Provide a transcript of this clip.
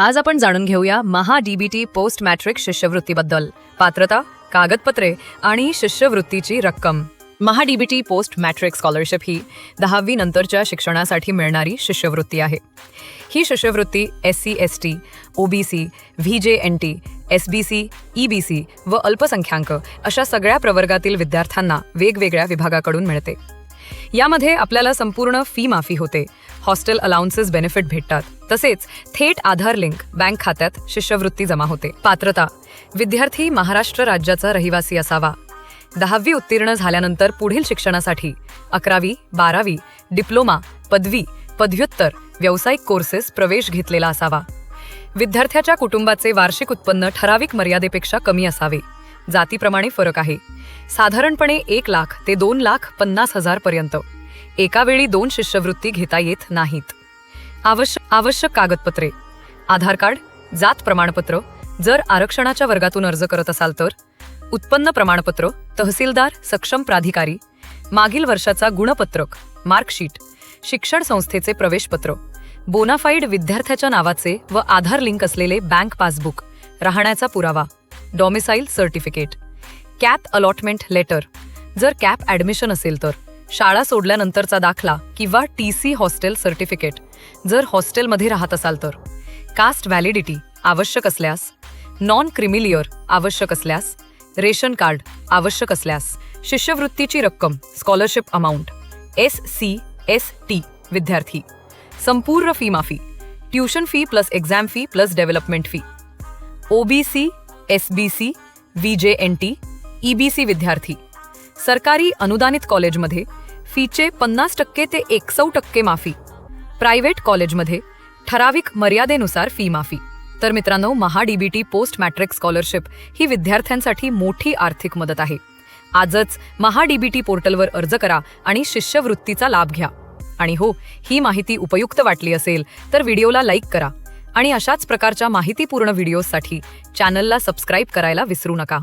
आज आपण जाणून घेऊया महा डीबीटी पोस्ट मॅट्रिक शिष्यवृत्तीबद्दल. पात्रता कागदपत्रे आणि शिष्यवृत्तीची रक्कम. Maha DBT post matric scholarship ही दहावी नंतरच्या शिक्षणासाठी मिळणारी शिष्यवृत्ती आहे. ही शिष्यवृत्ती S C S T OBC V J N T S B C E B C व अल्पसंख्याक अशा सगळ्या प्रवर्गातील विद्यार्थ्यांना वेगवेगळ्या विभागाकडून मिळते. यामध्ये आपल्याला संपूर्ण फी माफी होते. हॉस्टेल अलाउन्सेस बेनिफिट भेटतात. तसेच थेट आधार लिंक बँक खात्यात शिष्यवृत्ती जमा होते. पात्रता. विद्यार्थी महाराष्ट्र राज्याचा रहिवासी असावा. दहावी उत्तीर्ण झाल्यानंतर पुढील शिक्षणासाठी अकरावी बारावी डिप्लोमा पदवी पदव्युत्तर व्यावसायिक कोर्सेस प्रवेश घेतलेला असावा. विद्यार्थ्याच्या कुटुंबाचे वार्षिक उत्पन्न ठराविक मर्यादेपेक्षा कमी असावे. जातीप्रमाणे फरक आहे. साधारणपणे एक लाख ते दोन लाख पन्नास हजारपर्यंत एकावेळी एका वेळी दोन शिष्यवृत्ती घेता येत नाहीत. आवश्यक आवश्यक कागदपत्रे. आधार कार्ड जात प्रमाणपत्र जर आरक्षणाच्या वर्गातून अर्ज करत असाल तर. उत्पन्न प्रमाणपत्र तहसीलदार सक्षम प्राधिकारी. मागील वर्षाचा गुणपत्रक मार्कशीट शिक्षण संस्थेचे प्रवेशपत्र. बोनाफाईड विद्यार्थ्याच्या नावाचे व आधार लिंक असलेले बँक पासबुक. राहण्याचा पुरावा. Domicile certificate CAP allotment letter जर कॅप ॲडमिशन असेल तर शाळा सोडल्यानंतरचा दाखला किंवा टी सी हॉस्टेल सर्टिफिकेट जर हॉस्टेलमध्ये राहत असाल तर कास्ट व्हॅलिडिटी आवश्यक असल्यास नॉन क्रिमिलियर आवश्यक असल्यास रेशन कार्ड आवश्यक असल्यास शिष्यवृत्तीची रक्कम scholarship amount S C S T विद्यार्थी. संपूर्ण फी माफी. Tuition fee plus exam fee plus development fee OBC SBC V J N T EBC विद्यार्थी. सरकारी अनुदानित कॉलेजमध्ये फीचे पन्नास टक्के ते एकसौ टक्के माफी. प्रायव्हेट कॉलेजमध्ये ठराविक मर्यादेनुसार फी माफी. तर मित्रांनो Maha DBT post matric scholarship ही विद्यार्थ्यांसाठी मोठी आर्थिक मदत आहे. आजच महा डीबीटी पोर्टलवर अर्ज करा आणि शिष्यवृत्तीचा लाभ घ्या. आणि हो ही माहिती उपयुक्त वाटली असेल तर व्हिडिओला लाईक करा. आणि अशाच प्रकारच्या माहितीपूर्ण व्हिडिओजसाठी चॅनलला सबस्क्राईब करायला विसरू नका.